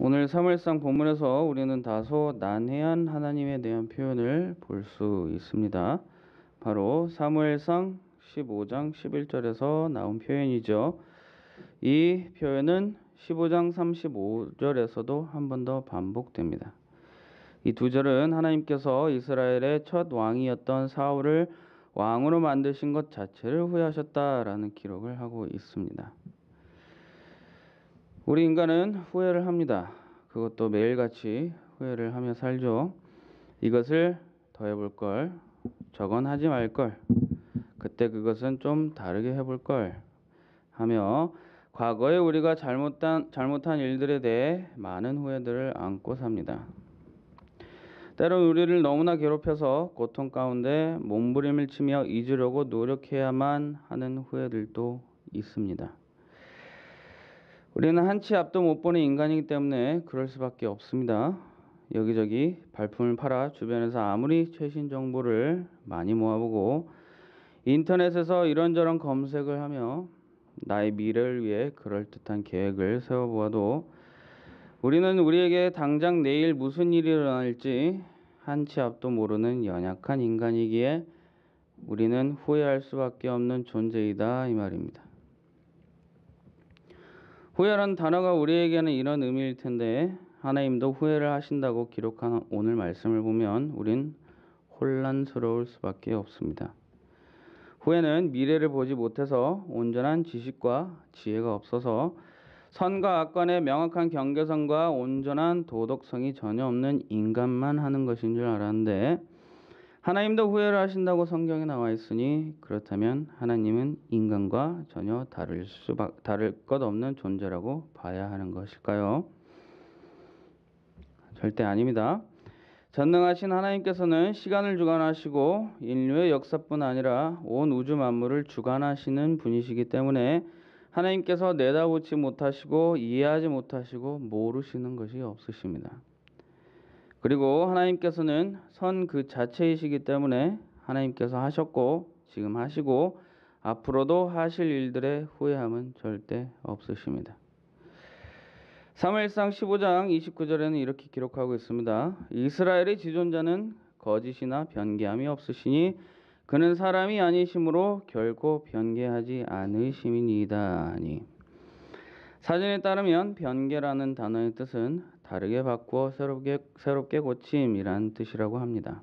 오늘 사무엘상 본문에서 우리는 다소 난해한 하나님에 대한 표현을 볼 수 있습니다. 바로 사무엘상 15장 11절에서 나온 표현이죠. 이 표현은 15장 35절에서도 한 번 더 반복됩니다. 이 두 절은 하나님께서 이스라엘의 첫 왕이었던 사울을 왕으로 만드신 것 자체를 후회하셨다라는 기록을 하고 있습니다. 우리 인간은 후회를 합니다. 그것도 매일같이 후회를 하며 살죠. 이것을 더 해볼 걸, 저건 하지 말 걸, 그때 그것은 좀 다르게 해볼 걸 하며 과거에 우리가 잘못한, 잘못한 일들에 대해 많은 후회들을 안고 삽니다. 때론 우리를 너무나 괴롭혀서 고통 가운데 몸부림을 치며 잊으려고 노력해야만 하는 후회들도 있습니다. 우리는 한 치 앞도 못 보는 인간이기 때문에 그럴 수밖에 없습니다. 여기저기 발품을 팔아 주변에서 아무리 최신 정보를 많이 모아보고 인터넷에서 이런저런 검색을 하며 나의 미래를 위해 그럴듯한 계획을 세워보아도 우리는 우리에게 당장 내일 무슨 일이 일어날지 한 치 앞도 모르는 연약한 인간이기에 우리는 후회할 수밖에 없는 존재이다 이 말입니다. 후회라는 단어가 우리에게는 이런 의미일 텐데 하나님도 후회를 하신다고 기록한 오늘 말씀을 보면 우린 혼란스러울 수밖에 없습니다. 후회는 미래를 보지 못해서 온전한 지식과 지혜가 없어서 선과 악 간의 명확한 경계선과 온전한 도덕성이 전혀 없는 인간만 하는 것인 줄 알았는데 하나님도 후회를 하신다고 성경에 나와 있으니 그렇다면 하나님은 인간과 전혀 다를 수밖 다를 것 없는 존재라고 봐야 하는 것일까요? 절대 아닙니다. 전능하신 하나님께서는 시간을 주관하시고 인류의 역사뿐 아니라 온 우주 만물을 주관하시는 분이시기 때문에 하나님께서 내다보지 못하시고 이해하지 못하시고 모르시는 것이 없으십니다. 그리고 하나님께서는 선 그 자체이시기 때문에 하나님께서 하셨고 지금 하시고 앞으로도 하실 일들의 후회함은 절대 없으십니다. 사무엘상 15장 29절에는 이렇게 기록하고 있습니다. 이스라엘의 지존자는 거짓이나 변개함이 없으시니 그는 사람이 아니심으로 결코 변개하지 않으심이니이다니. 사전에 따르면 변개라는 단어의 뜻은 다르게 바꾸어 새롭게 새롭게 고침이란 뜻이라고 합니다.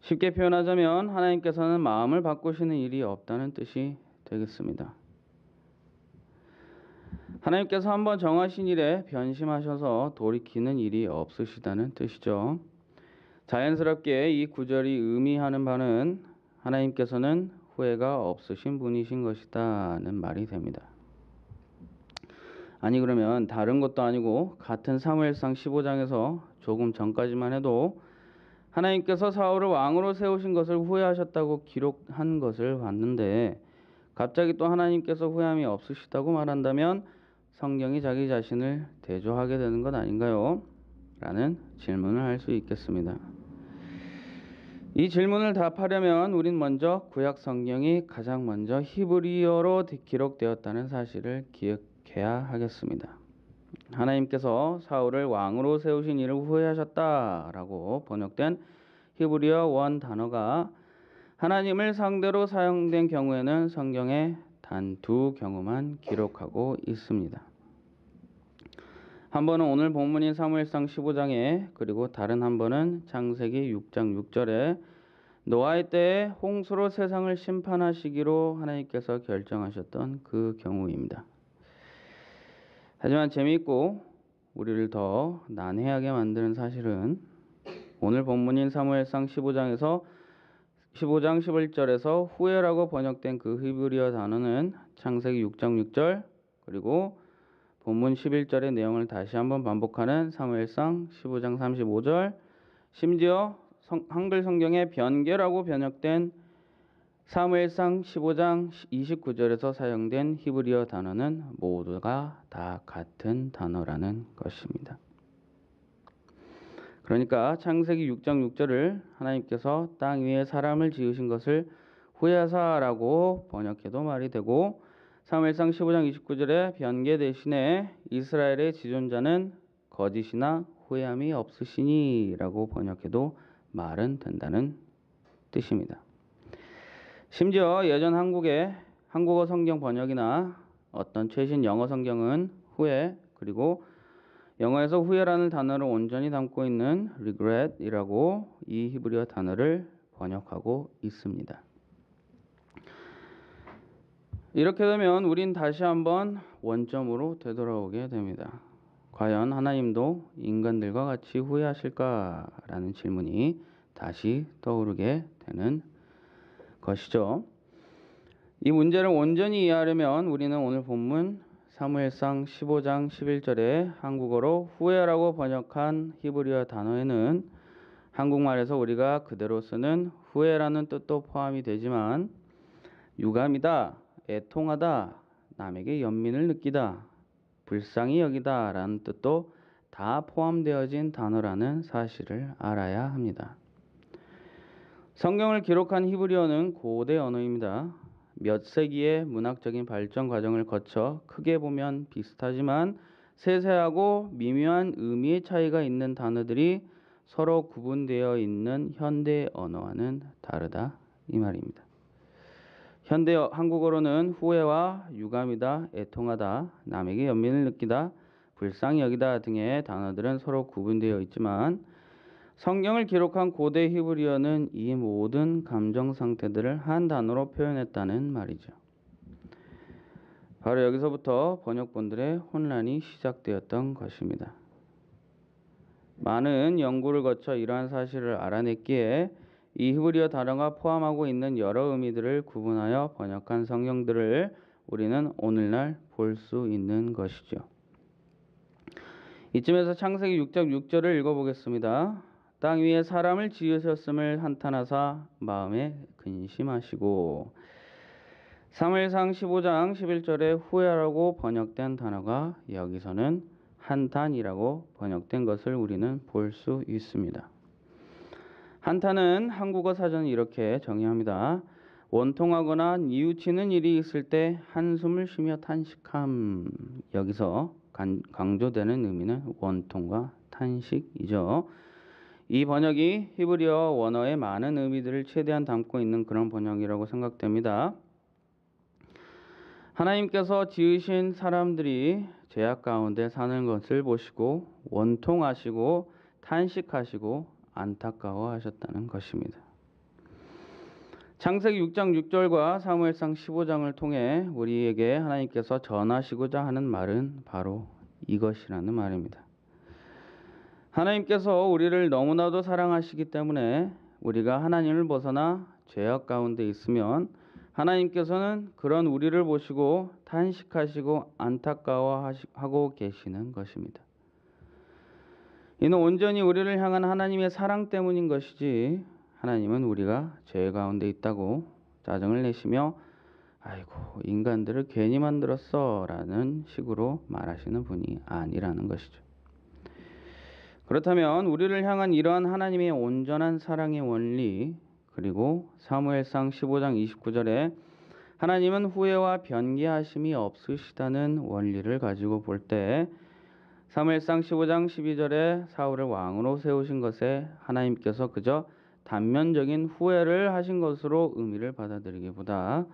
쉽게 표현하자면 하나님께서는 마음을 바꾸시는 일이 없다는 뜻이 되겠습니다. 하나님께서 한번 정하신 일에 변심하셔서 돌이키는 일이 없으시다는 뜻이죠. 자연스럽게 이 구절이 의미하는 바는 하나님께서는 후회가 없으신 분이신 것이다는 말이 됩니다. 아니 그러면 다른 것도 아니고 같은 사무엘상 15장에서 조금 전까지만 해도 하나님께서 사울을 왕으로 세우신 것을 후회하셨다고 기록한 것을 봤는데 갑자기 또 하나님께서 후회함이 없으시다고 말한다면 성경이 자기 자신을 대조하게 되는 것 아닌가요? 라는 질문을 할 수 있겠습니다. 이 질문을 답하려면 우린 먼저 구약 성경이 가장 먼저 히브리어로 기록되었다는 사실을 기억 해야 하겠습니다. 하나님께서 사울을 왕으로 세우신 일을 후회하셨다라고 번역된 히브리어 원 단어가 하나님을 상대로 사용된 경우에는 성경에 단 두 경우만 기록하고 있습니다. 한 번은 오늘 본문인 사무엘상 15장에 그리고 다른 한 번은 창세기 6장 6절에 노아의 때에 홍수로 세상을 심판하시기로 하나님께서 결정하셨던 그 경우입니다. 하지만 재미있고 우리를 더 난해하게 만드는 사실은 오늘 본문인 사무엘상 15장에서 15장 11절에서 후회라고 번역된 그 히브리어 단어는 창세기 6장 6절 그리고 본문 11절의 내용을 다시 한번 반복하는 사무엘상 15장 35절 심지어 성, 한글 성경에 변개라고 번역된 사무엘상 15장 29절에서 사용된 히브리어 단어는 모두가 다 같은 단어라는 것입니다. 그러니까 창세기 6장 6절을 하나님께서 땅 위에 사람을 지으신 것을 후야사라고 번역해도 말이 되고 사무엘상 15장 29절에 변개 대신에 이스라엘의 지존자는 거짓이나 후회함이 없으시니라고 번역해도 말은 된다는 뜻입니다. 심지어 예전 한국의 한국어 성경 번역이나 어떤 최신 영어 성경은 후회 그리고 영어에서 후회라는 단어를 온전히 담고 있는 regret이라고 이 히브리어 단어를 번역하고 있습니다. 이렇게 되면 우린 다시 한번 원점으로 되돌아오게 됩니다. 과연 하나님도 인간들과 같이 후회하실까라는 질문이 다시 떠오르게 되는 것이죠. 이 문제를 온전히 이해하려면 우리는 오늘 본문 사무엘상 15장 11절에 한국어로 후회라고 번역한 히브리어 단어에는 한국말에서 우리가 그대로 쓰는 후회라는 뜻도 포함이 되지만 유감이다, 애통하다, 남에게 연민을 느끼다, 불쌍히 여기다 라는 뜻도 다 포함되어진 단어라는 사실을 알아야 합니다. 성경을 기록한 히브리어는 고대 언어입니다. 몇 세기의 문학적인 발전 과정을 거쳐 크게 보면 비슷하지만 세세하고 미묘한 의미의 차이가 있는 단어들이 서로 구분되어 있는 현대 언어와는 다르다 이 말입니다. 현대 한국어로는 후회와 유감이다, 애통하다, 남에게 연민을 느끼다, 불쌍히 여기다 등의 단어들은 서로 구분되어 있지만 성경을 기록한 고대 히브리어는 이 모든 감정 상태들을 한 단어로 표현했다는 말이죠. 바로 여기서부터 번역본들의 혼란이 시작되었던 것입니다. 많은 연구를 거쳐 이러한 사실을 알아냈기에 이 히브리어 단어가 포함하고 있는 여러 의미들을 구분하여 번역한 성경들을 우리는 오늘날 볼 수 있는 것이죠. 이쯤에서 창세기 6장 6절을 읽어보겠습니다. 땅 위에 사람을 지으셨음을 한탄하사 마음에 근심하시고 사무엘상 15장 11절에 후회라고 번역된 단어가 여기서는 한탄이라고 번역된 것을 우리는 볼 수 있습니다. 한탄은 한국어 사전은 이렇게 정의합니다. 원통하거나 뉘우치는 일이 있을 때 한숨을 쉬며 탄식함. 여기서 강조되는 의미는 원통과 탄식이죠. 이 번역이 히브리어 원어의 많은 의미들을 최대한 담고 있는 그런 번역이라고 생각됩니다. 하나님께서 지으신 사람들이 죄악 가운데 사는 것을 보시고 원통하시고 탄식하시고 안타까워하셨다는 것입니다. 창세기 6장 6절과 사무엘상 15장을 통해 우리에게 하나님께서 전하시고자 하는 말은 바로 이것이라는 말입니다. 하나님께서 우리를 너무나도 사랑하시기 때문에 우리가 하나님을 벗어나 죄악 가운데 있으면 하나님께서는 그런 우리를 보시고 탄식하시고 안타까워하고 계시는 것입니다. 이는 온전히 우리를 향한 하나님의 사랑 때문인 것이지 하나님은 우리가 죄 가운데 있다고 짜증을 내시며 아이고 인간들을 괜히 만들었어 라는 식으로 말하시는 분이 아니라는 것이죠. 그렇다면 우리를 향한 이러한 하나님의 온전한 사랑의 원리 그리고 사무엘상 15장 29절에 하나님은 후회와 변개하심이 없으시다는 원리를 가지고 볼 때 사무엘상 15장 12절에 사울을 왕으로 세우신 것에 하나님께서 그저 단면적인 후회를 하신 것으로 의미를 받아들이기보다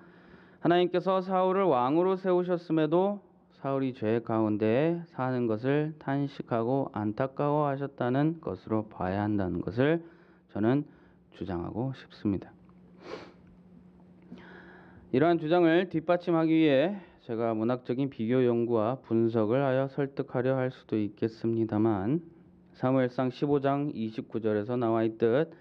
하나님께서 사울을 왕으로 세우셨음에도 사울이 죄 가운데 사는 것을 탄식하고 안타까워 하셨다는 것으로 봐야 한다는 것을 저는 주장하고 싶습니다. 이러한 주장을 뒷받침하기 위해 제가 문학적인 비교 연구와 분석을 하여 설득하려 할 수도 있겠습니다만 사무엘상 15장 29절에서 나와 있듯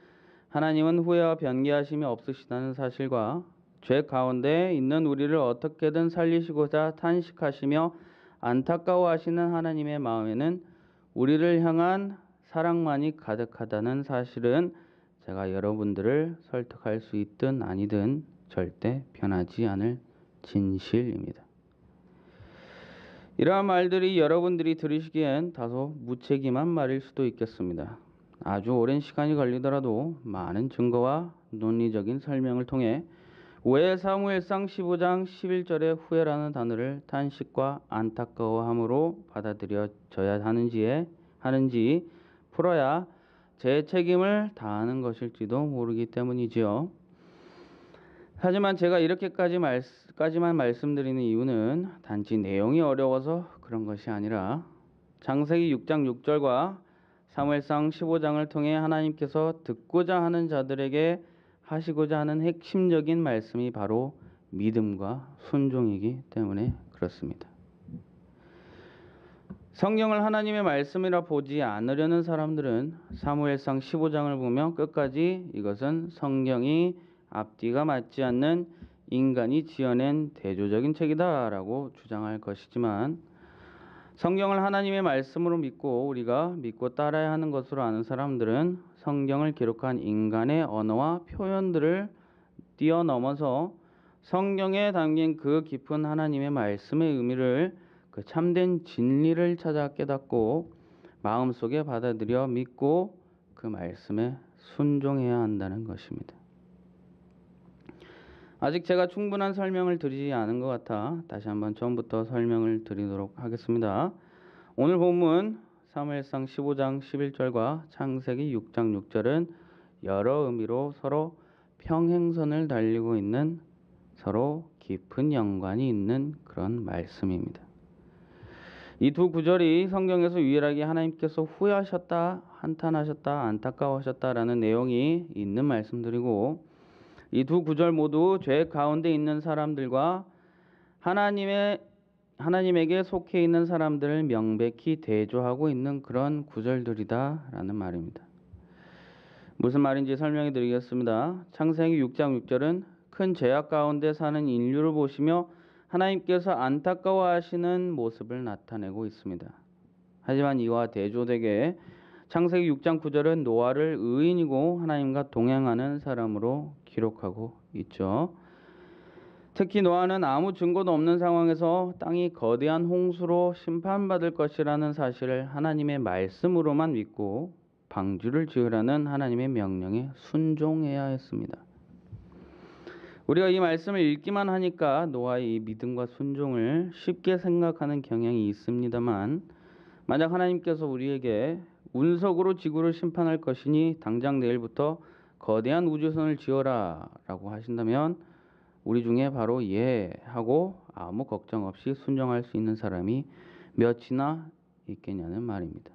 하나님은 후회와 변개하심이 없으시다는 사실과 죄 가운데 있는 우리를 어떻게든 살리시고자 탄식하시며 안타까워하시는 하나님의 마음에는 우리를 향한 사랑만이 가득하다는 사실은 제가 여러분들을 설득할 수 있든 아니든 절대 변하지 않을 진실입니다. 이러한 말들이 여러분들이 들으시기엔 다소 무책임한 말일 수도 있겠습니다. 아주 오랜 시간이 걸리더라도 많은 증거와 논리적인 설명을 통해 왜 사무엘상 15장 11절의 후회라는 단어를 탄식과 안타까워함으로 받아들여져야 하는지에 하는지 풀어야 제 책임을 다하는 것일지도 모르기 때문이지요. 하지만 제가 이렇게까지 말까지만 말씀드리는 이유는 단지 내용이 어려워서 그런 것이 아니라 창세기 6장 6절과 사무엘상 15장을 통해 하나님께서 듣고자 하는 자들에게 하시고자 하는 핵심적인 말씀이 바로 믿음과 순종이기 때문에 그렇습니다. 성경을 하나님의 말씀이라 보지 않으려는 사람들은 사무엘상 15장을 보며 끝까지 이것은 성경이 앞뒤가 맞지 않는 인간이 지어낸 대조적인 책이다라고 주장할 것이지만 성경을 하나님의 말씀으로 믿고 우리가 믿고 따라야 하는 것으로 아는 사람들은 성경을 기록한 인간의 언어와 표현들을 뛰어넘어서 성경에 담긴 그 깊은 하나님의 말씀의 의미를 그 참된 진리를 찾아 깨닫고 마음속에 받아들여 믿고 그 말씀에 순종해야 한다는 것입니다. 아직 제가 충분한 설명을 드리지 않은 것 같아 다시 한번 처음부터 설명을 드리도록 하겠습니다. 오늘 본문 사무엘상 15장 11절과 창세기 6장 6절은 여러 의미로 서로 평행선을 달리고 있는 서로 깊은 연관이 있는 그런 말씀입니다. 이 두 구절이 성경에서 유일하게 하나님께서 후회하셨다, 한탄하셨다, 안타까워하셨다라는 내용이 있는 말씀들이고 이 두 구절 모두 죄 가운데 있는 사람들과 하나님의 하나님에게 속해 있는 사람들을 명백히 대조하고 있는 그런 구절들이다라는 말입니다. 무슨 말인지 설명해 드리겠습니다. 창세기 6장 6절은 큰 죄악 가운데 사는 인류를 보시며 하나님께서 안타까워하시는 모습을 나타내고 있습니다. 하지만 이와 대조되게 창세기 6장 9절은 노아를 의인이고 하나님과 동행하는 사람으로 기록하고 있죠. 특히 노아는 아무 증거도 없는 상황에서 땅이 거대한 홍수로 심판받을 것이라는 사실을 하나님의 말씀으로만 믿고 방주를 지으라는 하나님의 명령에 순종해야 했습니다. 우리가 이 말씀을 읽기만 하니까 노아의 이 믿음과 순종을 쉽게 생각하는 경향이 있습니다만 만약 하나님께서 우리에게 운석으로 지구를 심판할 것이니 당장 내일부터 거대한 우주선을 지어라 라고 하신다면 우리 중에 바로 예 하고 아무 걱정 없이 순종할 수 있는 사람이 몇이나 있겠냐는 말입니다.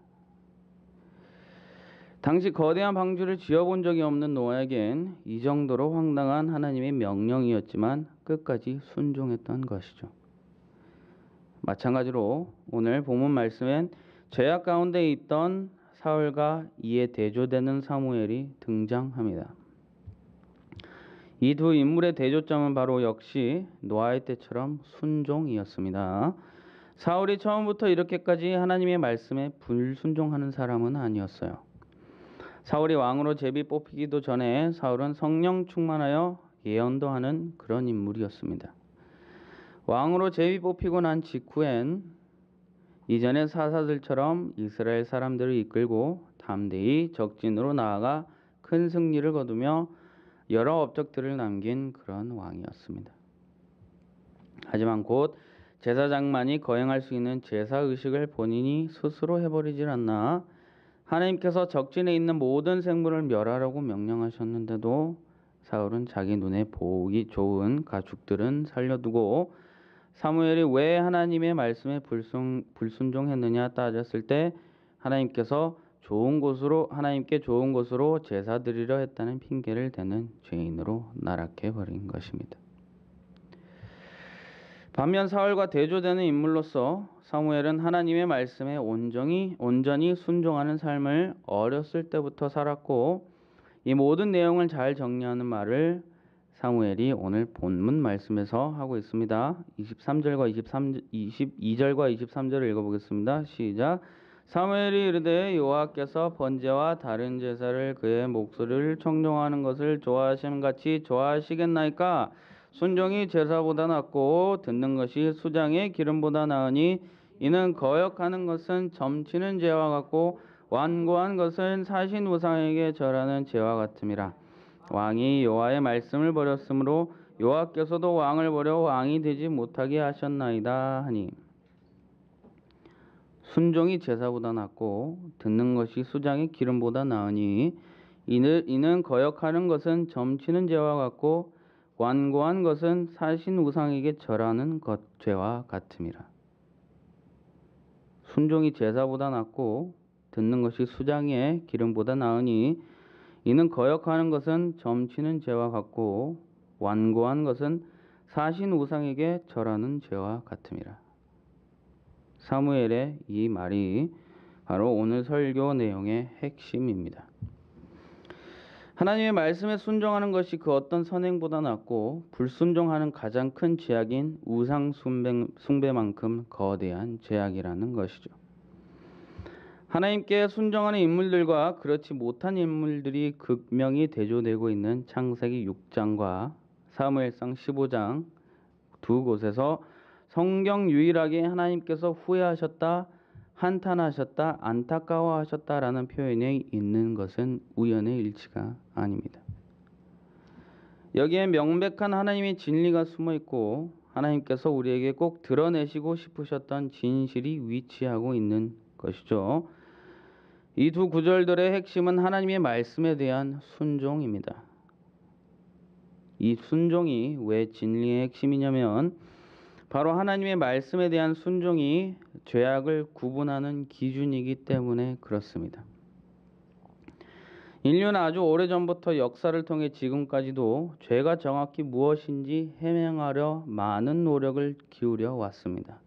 당시 거대한 방주를 지어본 적이 없는 노아에겐 이 정도로 황당한 하나님의 명령이었지만 끝까지 순종했던 것이죠. 마찬가지로 오늘 본문 말씀엔 죄악 가운데 있던 사울과 이에 대조되는 사무엘이 등장합니다. 이 두 인물의 대조점은 바로 역시 노아의 때처럼 순종이었습니다. 사울이 처음부터 이렇게까지 하나님의 말씀에 불순종하는 사람은 아니었어요. 사울이 왕으로 제비 뽑히기도 전에 사울은 성령 충만하여 예언도 하는 그런 인물이었습니다. 왕으로 제비 뽑히고 난 직후엔 이전의 사사들처럼 이스라엘 사람들을 이끌고 담대히 적진으로 나아가 큰 승리를 거두며 여러 업적들을 남긴 그런 왕이었습니다. 하지만 곧 제사장만이 거행할 수 있는 제사 의식을 본인이 스스로 해버리질 않나 하나님께서 적진에 있는 모든 생물을 멸하라고 명령하셨는데도 사울은 자기 눈에 보기 좋은 가축들은 살려두고 사무엘이 왜 하나님의 말씀에 불순, 불순종했느냐 따졌을 때 하나님께서 좋은 곳으로 하나님께 좋은 곳으로 제사 드리려 했다는 핑계를 대는 죄인으로 나락해 버린 것입니다. 반면 사울과 대조되는 인물로서 사무엘은 하나님의 말씀에 온전히 온전히 순종하는 삶을 어렸을 때부터 살았고 이 모든 내용을 잘 정리하는 말을 사무엘이 오늘 본문 말씀에서 하고 있습니다. 23절과 23 22절과 23절을 읽어 보겠습니다. 시작. 사무엘이 이르되 여호와께서 번제와 다른 제사를 그의 목소리를 청종하는 것을 좋아하심 같이 좋아하시겠나이까? 순종이 제사보다 낫고 듣는 것이 수장의 기름보다 나으니 이는 거역하는 것은 점치는 죄와 같고 완고한 것은 사신 우상에게 절하는 죄와 같음이라. 왕이 여호와의 말씀을 버렸으므로 여호와께서도 왕을 버려 왕이 되지 못하게 하셨나이다 하니 순종이 제사보다 낫고 듣는 것이 수장의 기름보다 나으니 이는, 이는 거역하는 것은 점치는 죄와 같고 완고한 것은 사신 우상에게 절하는 것 죄와 같음이라. 순종이 제사보다 낫고 듣는 것이 수장의 기름보다 나으니 이는 거역하는 것은 점치는 죄와 같고 완고한 것은 사신 우상에게 절하는 죄와 같음이라. 사무엘의 이 말이 바로 오늘 설교 내용의 핵심입니다. 하나님의 말씀에 순종하는 것이 그 어떤 선행보다 낫고 불순종하는 가장 큰 죄악인 우상 숭배, 숭배 만큼 거대한 죄악이라는 것이죠. 하나님께 순종하는 인물들과 그렇지 못한 인물들이 극명히 대조되고 있는 창세기 6장과 사무엘상 15장 두 곳에서 성경 유일하게 하나님께서 후회하셨다, 한탄하셨다, 안타까워하셨다라는 표현이 있는 것은 우연의 일치가 아닙니다. 여기에 명백한 하나님의 진리가 숨어 있고 하나님께서 우리에게 꼭 드러내시고 싶으셨던 진실이 위치하고 있는 것이죠. 이 두 구절들의 핵심은 하나님의 말씀에 대한 순종입니다. 이 순종이 왜 진리의 핵심이냐면 바로 하나님의 말씀에 대한 순종이 죄악을 구분하는 기준이기 때문에 그렇습니다. 인류는 아주 오래전부터 역사를 통해 지금까지도 죄가 정확히 무엇인지 해명하려 많은 노력을 기울여 왔습니다.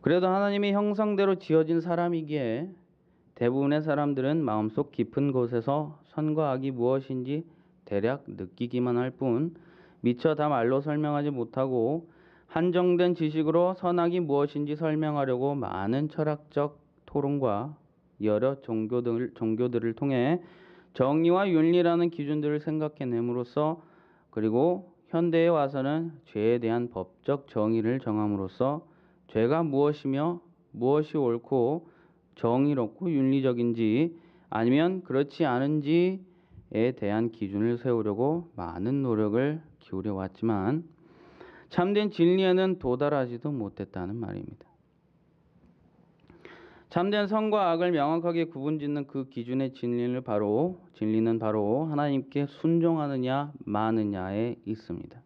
그래도 하나님의 형상대로 지어진 사람이기에 대부분의 사람들은 마음속 깊은 곳에서 선과 악이 무엇인지 대략 느끼기만 할 뿐 미처 다 말로 설명하지 못하고 한정된 지식으로 선악이 무엇인지 설명하려고 많은 철학적 토론과 여러 종교들, 종교들을 통해 정의와 윤리라는 기준들을 생각해냄으로써 그리고 현대에 와서는 죄에 대한 법적 정의를 정함으로써 죄가 무엇이며 무엇이 옳고 정의롭고 윤리적인지 아니면 그렇지 않은지에 대한 기준을 세우려고 많은 노력을 기울여 왔지만 참된 진리에는 도달하지도 못했다는 말입니다. 참된 선과 악을 명확하게 구분짓는 그 기준의 진리는 바로 진리는 바로 하나님께 순종하느냐 마느냐에 있습니다.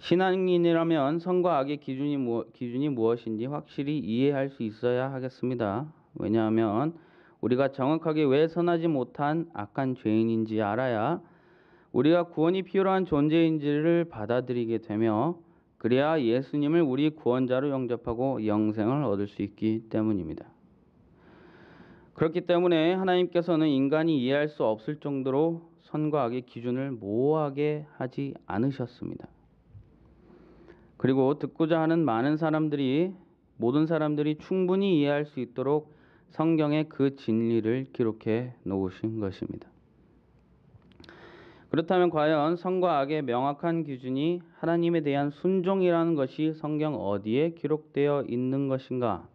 신앙인이라면 선과 악의 기준이, 무, 기준이 무엇인지 확실히 이해할 수 있어야 하겠습니다. 왜냐하면 우리가 정확하게 왜 선하지 못한 악한 죄인인지 알아야 우리가 구원이 필요한 존재인지를 받아들이게 되며 그래야 예수님을 우리 구원자로 영접하고 영생을 얻을 수 있기 때문입니다. 그렇기 때문에 하나님께서는 인간이 이해할 수 없을 정도로 선과 악의 기준을 모호하게 하지 않으셨습니다. 그리고 듣고자 하는 많은 사람들이 모든 사람들이 충분히 이해할 수 있도록 성경에 그 진리를 기록해 놓으신 것입니다. 그렇다면 과연 선과 악의 명확한 기준이 하나님에 대한 순종이라는 것이 성경 어디에 기록되어 있는 것인가?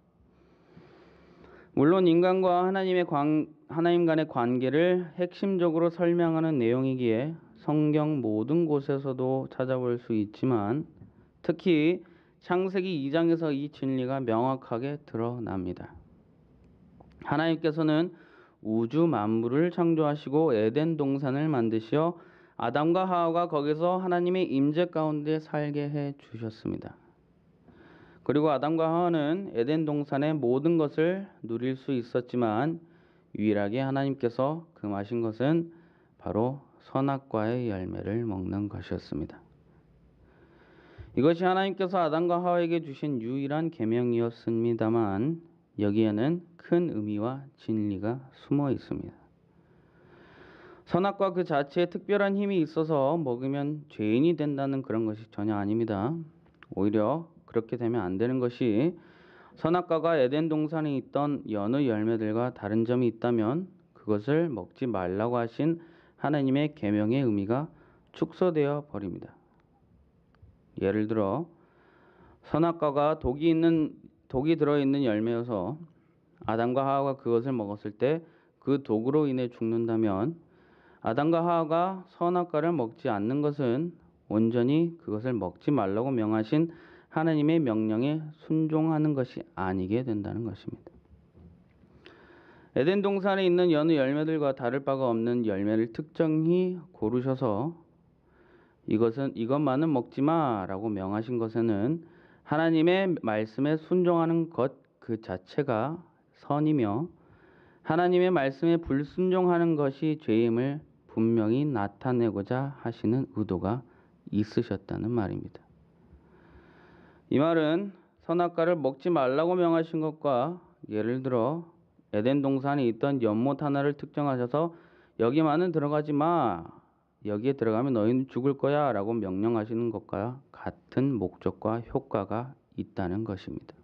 물론 인간과 하나님의 관, 하나님 간의 관계를 핵심적으로 설명하는 내용이기에 성경 모든 곳에서도 찾아볼 수 있지만 특히 창세기 2장에서 이 진리가 명확하게 드러납니다. 하나님께서는 우주 만물을 창조하시고 에덴 동산을 만드시어 아담과 하와가 거기서 하나님의 임재 가운데 살게 해 주셨습니다. 그리고 아담과 하와는 에덴 동산의 모든 것을 누릴 수 있었지만 유일하게 하나님께서 금하신 것은 바로 선악과의 열매를 먹는 것이었습니다. 이것이 하나님께서 아담과 하와에게 주신 유일한 계명이었습니다만 여기에는 큰 의미와 진리가 숨어 있습니다. 선악과 그 자체에 특별한 힘이 있어서 먹으면 죄인이 된다는 그런 것이 전혀 아닙니다. 오히려 그렇게 되면 안 되는 것이 선악과가 에덴 동산에 있던 여느 열매들과 다른 점이 있다면 그것을 먹지 말라고 하신 하나님의 계명의 의미가 축소되어 버립니다. 예를 들어 선악과가 독이 있는 독이 들어 있는 열매여서 아담과 하와가 그것을 먹었을 때 그 독으로 인해 죽는다면 아담과 하와가 선악과를 먹지 않는 것은 온전히 그것을 먹지 말라고 명하신 하나님의 명령에 순종하는 것이 아니게 된다는 것입니다. 에덴 동산에 있는 여느 열매들과 다를 바가 없는 열매를 특정히 고르셔서 이것은 이것만은 먹지 마라고 명하신 것에는 하나님의 말씀에 순종하는 것 그 자체가 선이며 하나님의 말씀에 불순종하는 것이 죄임을 분명히 나타내고자 하시는 의도가 있으셨다는 말입니다. 이 말은 선악과를 먹지 말라고 명하신 것과 예를 들어 에덴 동산에 있던 연못 하나를 특정하셔서 여기만은 들어가지 마. 여기에 들어가면 너희는 죽을 거야 라고 명령하시는 것과 같은 목적과 효과가 있다는 것입니다.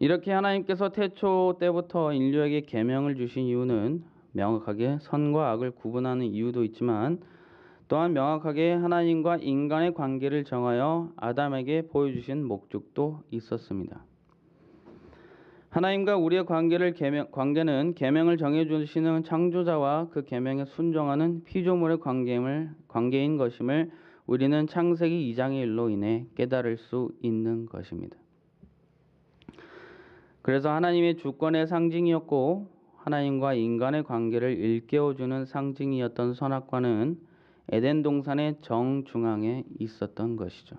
이렇게 하나님께서 태초 때부터 인류에게 계명을 주신 이유는 명확하게 선과 악을 구분하는 이유도 있지만 또한 명확하게 하나님과 인간의 관계를 정하여 아담에게 보여주신 목적도 있었습니다. 하나님과 우리의 관계를 계명, 관계는 계명을 정해 주시는 창조자와 그 계명에 순종하는 피조물의 관계임을 관계인 것임을 우리는 창세기 2장의 일로 인해 깨달을 수 있는 것입니다. 그래서 하나님의 주권의 상징이었고 하나님과 인간의 관계를 일깨워 주는 상징이었던 선악과는 에덴 동산의 정중앙에 있었던 것이죠.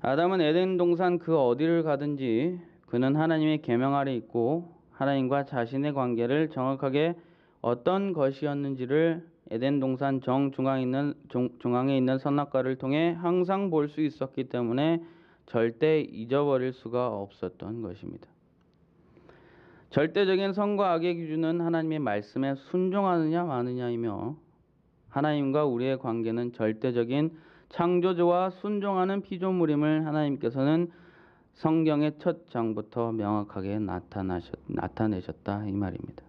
아담은 에덴 동산 그 어디를 가든지 그는 하나님의 계명 아래 있고 하나님과 자신의 관계를 정확하게 어떤 것이었는지를 에덴 동산 정중앙에 있는 중앙에 있는 선악과를 통해 항상 볼 수 있었기 때문에 절대 잊어버릴 수가 없었던 것입니다. 절대적인 선과 악의 기준은 하나님의 말씀에 순종하느냐 마느냐이며 하나님과 우리의 관계는 절대적인 창조주와 순종하는 피조물임을 하나님께서는 성경의 첫 장부터 명확하게 나타나셨, 나타내셨다 이 말입니다.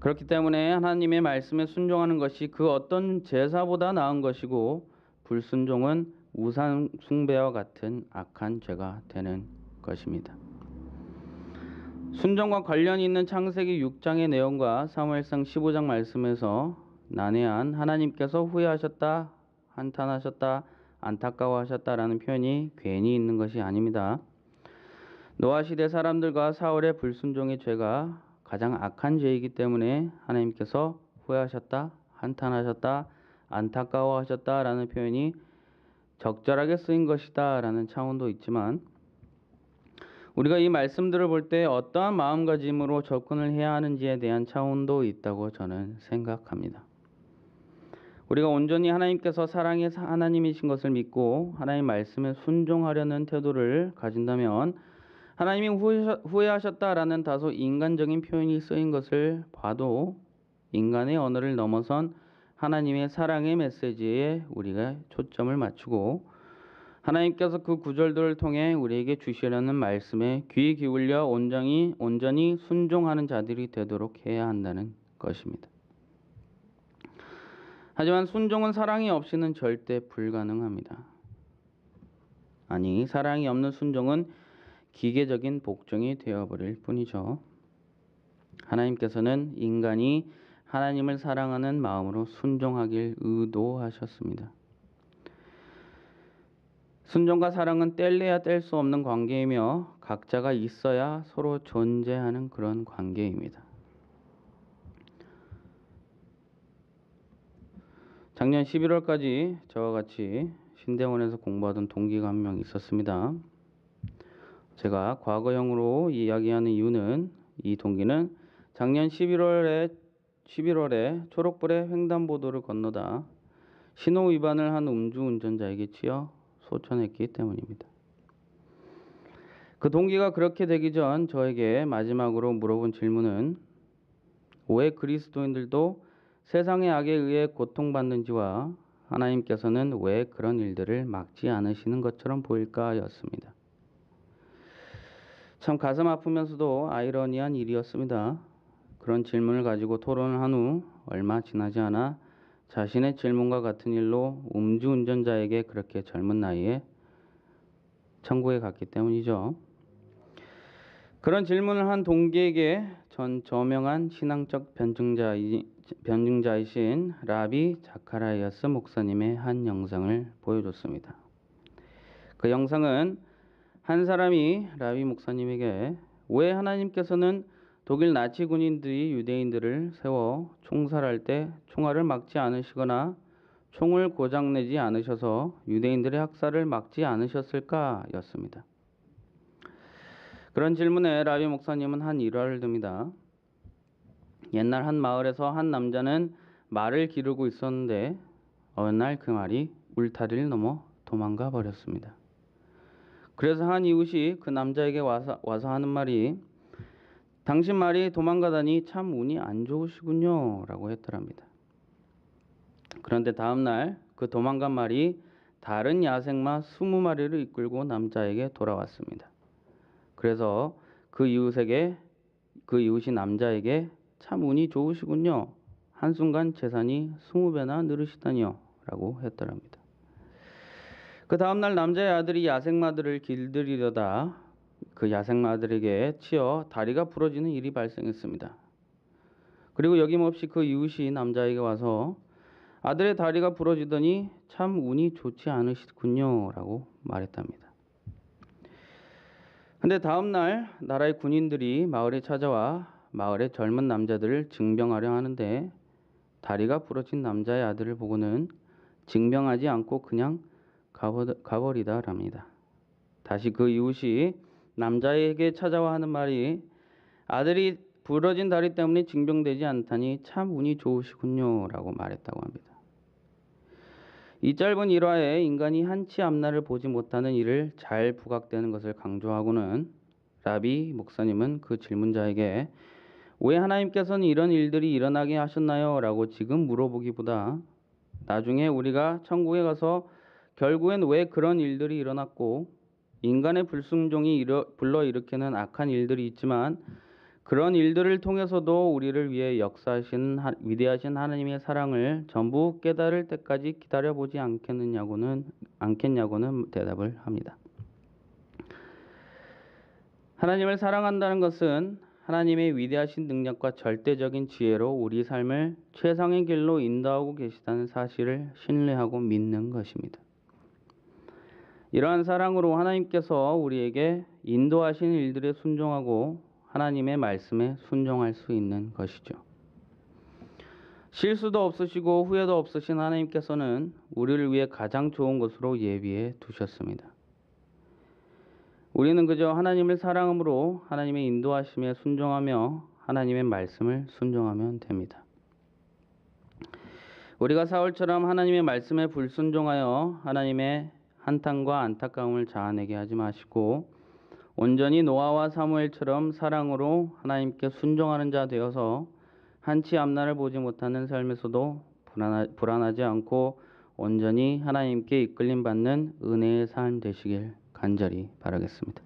그렇기 때문에 하나님의 말씀에 순종하는 것이 그 어떤 제사보다 나은 것이고 불순종은 우상 숭배와 같은 악한 죄가 되는 것입니다. 순종과 관련이 있는 창세기 6장의 내용과 사무엘상 15장 말씀에서 난해한 하나님께서 후회하셨다, 한탄하셨다, 안타까워하셨다라는 표현이 괜히 있는 것이 아닙니다. 노아 시대 사람들과 사울의 불순종의 죄가 가장 악한 죄이기 때문에 하나님께서 후회하셨다, 한탄하셨다, 안타까워하셨다라는 표현이 적절하게 쓰인 것이다라는 차원도 있지만 우리가 이 말씀들을 볼 때 어떠한 마음가짐으로 접근을 해야 하는지에 대한 차원도 있다고 저는 생각합니다. 우리가 온전히 하나님께서 사랑의 하나님이신 것을 믿고 하나님 말씀에 순종하려는 태도를 가진다면 하나님이 후회하셨다라는 다소 인간적인 표현이 쓰인 것을 봐도 인간의 언어를 넘어선 하나님의 사랑의 메시지에 우리가 초점을 맞추고 하나님께서 그 구절들을 통해 우리에게 주시려는 말씀에 귀 기울여 온전히 온전히 순종하는 자들이 되도록 해야 한다는 것입니다. 하지만 순종은 사랑이 없이는 절대 불가능합니다. 아니, 사랑이 없는 순종은 기계적인 복종이 되어버릴 뿐이죠. 하나님께서는 인간이 하나님을 사랑하는 마음으로 순종하길 의도하셨습니다. 순종과 사랑은 뗄래야 뗄 수 없는 관계이며 각자가 있어야 서로 존재하는 그런 관계입니다. 작년 11월까지 저와 같이 신대원에서 공부하던 동기가 한 명 있었습니다. 제가 과거형으로 이야기하는 이유는 이 동기는 작년 11월에 11월에 초록불에 횡단보도를 건너다 신호 위반을 한 음주운전자에게 치여 소천했기 때문입니다. 그 동기가 그렇게 되기 전 저에게 마지막으로 물어본 질문은 왜 그리스도인들도 세상의 악에 의해 고통받는 지와 하나님께서는 왜 그런 일들을 막지 않으시는 것처럼 보일까였습니다. 참 가슴 아프면서도 아이러니한 일이었습니다. 그런 질문을 가지고 토론을 한 후 얼마 지나지 않아 자신의 질문과 같은 일로 음주운전자에게 그렇게 젊은 나이에 천국에 갔기 때문이죠. 그런 질문을 한 동기에게 전 저명한 신앙적 변증자이, 변증자이신 라비 자카라이아스 목사님의 한 영상을 보여줬습니다. 그 영상은 한 사람이 라비 목사님에게 왜 하나님께서는 독일 나치 군인들이 유대인들을 세워 총살할 때 총알을 막지 않으시거나 총을 고장내지 않으셔서 유대인들의 학살을 막지 않으셨을까 였습니다. 그런 질문에 라비 목사님은 한 일화를 듭니다. 옛날 한 마을에서 한 남자는 말을 기르고 있었는데 어느 날 그 말이 울타리를 넘어 도망가 버렸습니다. 그래서 한 이웃이 그 남자에게 와서, 와서 하는 말이 당신 말이 도망가다니 참 운이 안 좋으시군요 라고 했더랍니다. 그런데 다음날 그 도망간 말이 다른 야생마 20마리를 이끌고 남자에게 돌아왔습니다. 그래서 그 이웃에게 그 이웃이 남자에게 참 운이 좋으시군요. 한순간 재산이 20배나 늘으시다니요. 라고 했더랍니다. 그 다음날 남자의 아들이 야생마들을 길들이려다 그 야생마들에게 치여 다리가 부러지는 일이 발생했습니다. 그리고 여김없이 그 이웃이 남자에게 와서 아들의 다리가 부러지더니 참 운이 좋지 않으시군요. 라고 말했답니다. 근데 다음날 나라의 군인들이 마을에 찾아와 마을의 젊은 남자들을 징병하려 하는데 다리가 부러진 남자의 아들을 보고는 징병하지 않고 그냥 가버 리다랍니다. 다시 그 이웃이 남자에게 찾아와 하는 말이 아들이 부러진 다리 때문에 징병되지 않다니 참 운이 좋으시군요 라고 말했다고 합니다. 이 짧은 일화에 인간이 한치 앞날을 보지 못하는 일을 잘 부각되는 것을 강조하고는 라비 목사님은 그 질문자에게 왜 하나님께서는 이런 일들이 일어나게 하셨나요? 라고 지금 물어보기보다 나중에 우리가 천국에 가서 결국엔 왜 그런 일들이 일어났고 인간의 불순종이 일어, 불러일으키는 악한 일들이 있지만 그런 일들을 통해서도 우리를 위해 역사하신 하, 위대하신 하나님의 사랑을 전부 깨달을 때까지 기다려 보지 않겠느냐고는 않겠냐고는 대답을 합니다. 하나님을 사랑한다는 것은 하나님의 위대하신 능력과 절대적인 지혜로 우리 삶을 최상의 길로 인도하고 계시다는 사실을 신뢰하고 믿는 것입니다. 이러한 사랑으로 하나님께서 우리에게 인도하신 일들에 순종하고 하나님의 말씀에 순종할 수 있는 것이죠. 실수도 없으시고 후회도 없으신 하나님께서는 우리를 위해 가장 좋은 것으로 예비해 두셨습니다. 우리는 그저 하나님을 사랑함으로 하나님의 인도하심에 순종하며 하나님의 말씀을 순종하면 됩니다. 우리가 사울처럼 하나님의 말씀에 불순종하여 하나님의 한탄과 안타까움을 자아내게 하지 마시고 온전히 노아와 사무엘처럼 사랑으로 하나님께 순종하는 자 되어서 한치 앞날을 보지 못하는 삶에서도 불안하, 불안하지 않고 온전히 하나님께 이끌림 받는 은혜의 삶 되시길 간절히 바라겠습니다.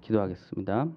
기도하겠습니다.